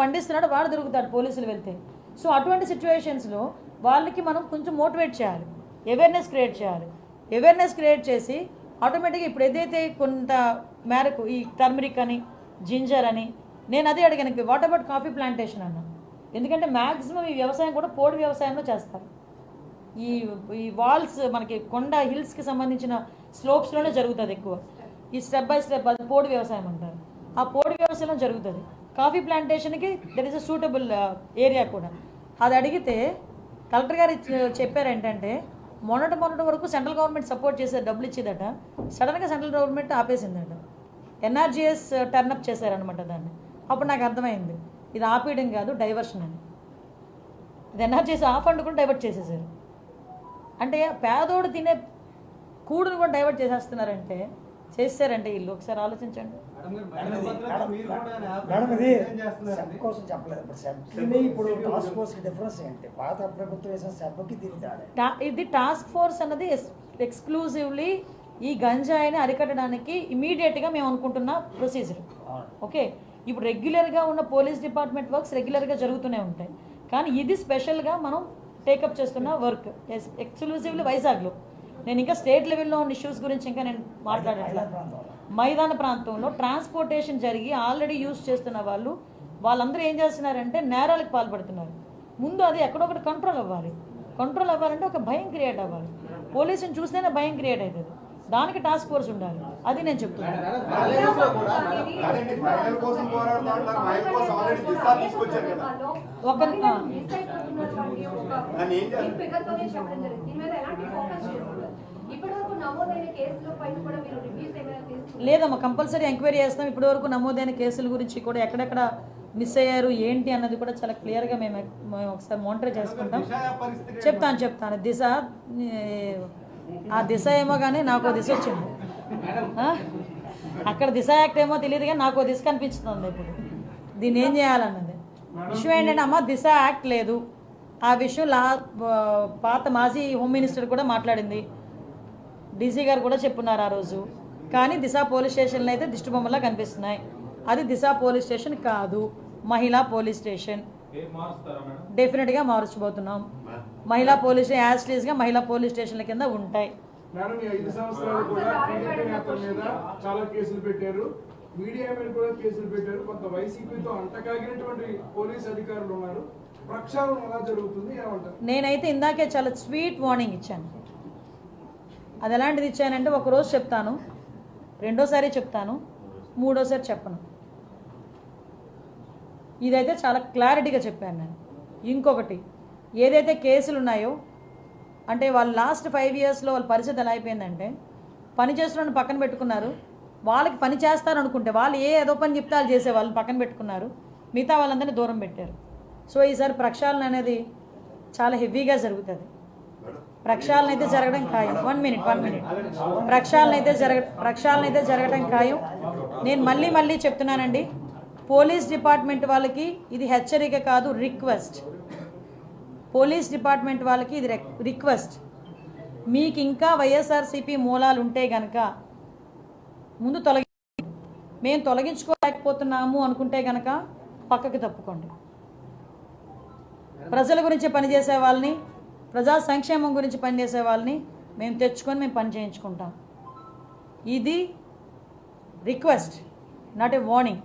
పండిస్తున్నాడో వాడు దొరుకుతాడు పోలీసులు వెళ్తే. సో అటువంటి సిచ్యువేషన్స్లో వాళ్ళకి మనం కొంచెం మోటివేట్ చేయాలి. అవేర్నెస్ క్రియేట్ చేయాలి. అవేర్నెస్ క్రియేట్ చేసి ఆటోమేటిక్గా ఇప్పుడు ఏదైతే కొంత మేరకు ఈ టర్మరిక్ అని జింజర్ అని నేను అదే అడిగాను వాట్ అబౌట్ కాఫీ ప్లాంటేషన్ అన్న. ఎందుకంటే మ్యాక్సిమం ఈ వ్యవసాయం కూడా పోడు వ్యవసాయంలో చేస్తారు. ఈ ఈ వాల్స్ మనకి కొండ హిల్స్కి సంబంధించిన స్లోప్స్లోనే జరుగుతుంది ఎక్కువ. ఈ స్టెప్ బై స్టెప్ అది పోడు వ్యవసాయం అంటారు. ఆ పోడు వ్యవసాయం జరుగుతుంది. Coffee ప్లాంటేషన్కి that is a suitable area కూడా. అది అడిగితే కలెక్టర్ గారు uh, చెప్పారు ఏంటంటే మొన్నటి మొన్నటి వరకు సెంట్రల్ గవర్నమెంట్ సపోర్ట్ చేసే డబ్బులు ఇచ్చేదట సడన్గా సెంట్రల్ గవర్నమెంట్ ఆపేసిందట. ఎన్ఆర్జీఎస్ uh, టర్నప్ చేశారనమాట దాన్ని. అప్పుడు నాకు అర్థమైంది. ఇది ఆపేయడం కాదు డైవర్షన్ అని. ఇది ఎన్ఆర్జీఎస్ ఆ ఫండ్ కూడా డైవర్ట్ చేసేసారు. అంటే పేదోడు తినే కూడును కూడా డైవర్ట్ చేసేస్తున్నారంటే చేస్తారంటే వీళ్ళు. ఒకసారి ఆలోచించండి. మేడం ఇది సెబ్ కోసం చెప్పలేదు ఇప్పుడు టాస్క్ ఫోర్స్ డిఫరెన్స్ ఏంటి? పాత ప్రభుత్వం వేసిన సెబ్కి దీని ఇది టాస్క్ ఫోర్స్ అన్నది ఎక్స్క్లూజివ్లీ ఈ గంజాయిని అరికట్టడానికి ఇమీడియట్గా మేము అనుకుంటున్న ప్రొసీజర్. ఓకే ఇప్పుడు రెగ్యులర్గా ఉన్న పోలీస్ డిపార్ట్మెంట్ వర్క్స్ రెగ్యులర్గా జరుగుతూనే ఉంటాయి. కానీ ఇది స్పెషల్గా మనం టేకప్ చేస్తున్న వర్క్ ఎక్స్క్లూజివ్లీ వైజాగ్లో. నేను ఇంకా స్టేట్ లెవెల్లో ఉన్న ఇష్యూస్ గురించి ఇంకా నేను మాట్లాడట్లేదు. మైదాన ప్రాంతంలో. ట్రాన్స్పోర్టేషన్ జరిగి ఆల్రెడీ యూజ్ చేస్తున్న వాళ్ళు వాళ్ళందరూ ఏం చేస్తున్నారంటే నేరాలకు పాల్పడుతున్నారు ముందు అది ఎక్కడొకటి కంట్రోల్ అవ్వాలి కంట్రోల్ అవ్వాలంటే ఒక భయం క్రియేట్ అవ్వాలి పోలీసుని చూస్తేనే భయం క్రియేట్ అవుతుంది దానికి టాస్క్ ఫోర్స్ ఉండాలి అది నేను చెప్తున్నాను ఒక? ఇప్పటివరకు నమోదైన కేసుల పైన కూడా మీరు లేదమ్మా కంపల్సరీ ఎంక్వైరీ చేస్తాం. ఇప్పటివరకు నమోదైన కేసుల గురించి కూడా ఎక్కడెక్కడ మిస్ అయ్యారు ఏంటి అన్నది కూడా చాలా క్లియర్గా మేము మేము ఒకసారి మానిటర్ చేసుకుంటాం. చెప్తాను చెప్తాను. దిశ ఆ దిశ ఏమో కానీ నాకు దిశ వచ్చింది. అక్కడ దిశ యాక్ట్ ఏమో తెలియదు కానీ నాకు దిశ కనిపిస్తుంది ఇప్పుడు. దీన్ని ఏం చేయాలన్నది? విషయం ఏంటంటే అమ్మ దిశ యాక్ట్ లేదు. ఆ విషయం లా పాత మాజీ హోమ్ మినిస్టర్ కూడా మాట్లాడింది. డీసీ గారు కూడా చెప్పున్నారు ఆ రోజు. కానీ దిశ పోలీస్ స్టేషన్లో అయితే దిష్టి బొమ్మలా కనిపిస్తున్నాయి. అది దిశ పోలీస్ స్టేషన్ కాదు మహిళా పోలీస్ స్టేషన్. డెఫినెట్గా మార్చబోతున్నాం మహిళా పోలీస్ యాజ్గా మహిళా పోలీస్ స్టేషన్ల కింద ఉంటాయి. మేడం ఈ ఐదు సంవత్సరాలు కూడా టీడీపీ నేతల మీద చాలా కేసులు పెట్టారు. మీడియా మీద కూడా కేసులు పెట్టారు. కొంత వైసీపీతో అంటకాగినటువంటి పోలీస్ అధికారులు ఉన్నారు. ప్రక్షాళన ఎలా జరుగుతుంది? ఏమంటారు? నేనైతే ఇందాకే చాలా స్వీట్ వార్నింగ్ ఇచ్చాను. అది ఎలాంటిది ఇచ్చానంటే ఒకరోజు చెప్తాను. రెండోసారి చెప్తాను మూడోసారి చెప్పను. ఇదైతే చాలా క్లారిటీగా చెప్పాను నేను. ఇంకొకటి ఏదైతే కేసులు ఉన్నాయో అంటే వాళ్ళు లాస్ట్ ఫైవ్ ఇయర్స్లో వాళ్ళ పరిస్థితి ఎలా అయిపోయిందంటే పని చేస్తున్న పక్కన పెట్టుకున్నారు వాళ్ళకి పని చేస్తారు అనుకుంటే వాళ్ళు ఏ ఏదో పని చెప్తే వాళ్ళు చేసే వాళ్ళని పక్కన పెట్టుకున్నారు మిగతా వాళ్ళందరినీ దూరం పెట్టారు. సో ఈసారి ప్రక్షాళన అనేది చాలా హెవీగా జరుగుతుంది. ప్రక్షాళన అయితే జరగడం ఖాయం. వన్ మినిట్ వన్ మినిట్ ప్రక్షాళన అయితే జరగ ప్రక్షాళన అయితే జరగడం ఖాయం. నేను మళ్ళీ మళ్ళీ చెప్తున్నానండి. పోలీస్ డిపార్ట్మెంట్ వాళ్ళకి ఇది హెచ్చరిక కాదు రిక్వెస్ట్. పోలీస్ డిపార్ట్మెంట్ వాళ్ళకి ఇది రిక్వెస్ట్. మీకు ఇంకా వైఎస్ఆర్సీపీ మూలాలు ఉంటే గనక ముందు తొలగి మేము తొలగించుకోలేకపోతున్నాము అనుకుంటే గనక పక్కకి తప్పుకోండి. ప్రజల గురించి పనిచేసే వాళ్ళని ప్రజా సంక్షేమం గురించి పనిచేసే వాళ్ళని మేము తెచ్చుకొని మేము పని చేయించుకుంటాం. ఇది రిక్వెస్ట్ నాట్ ఏ వార్నింగ్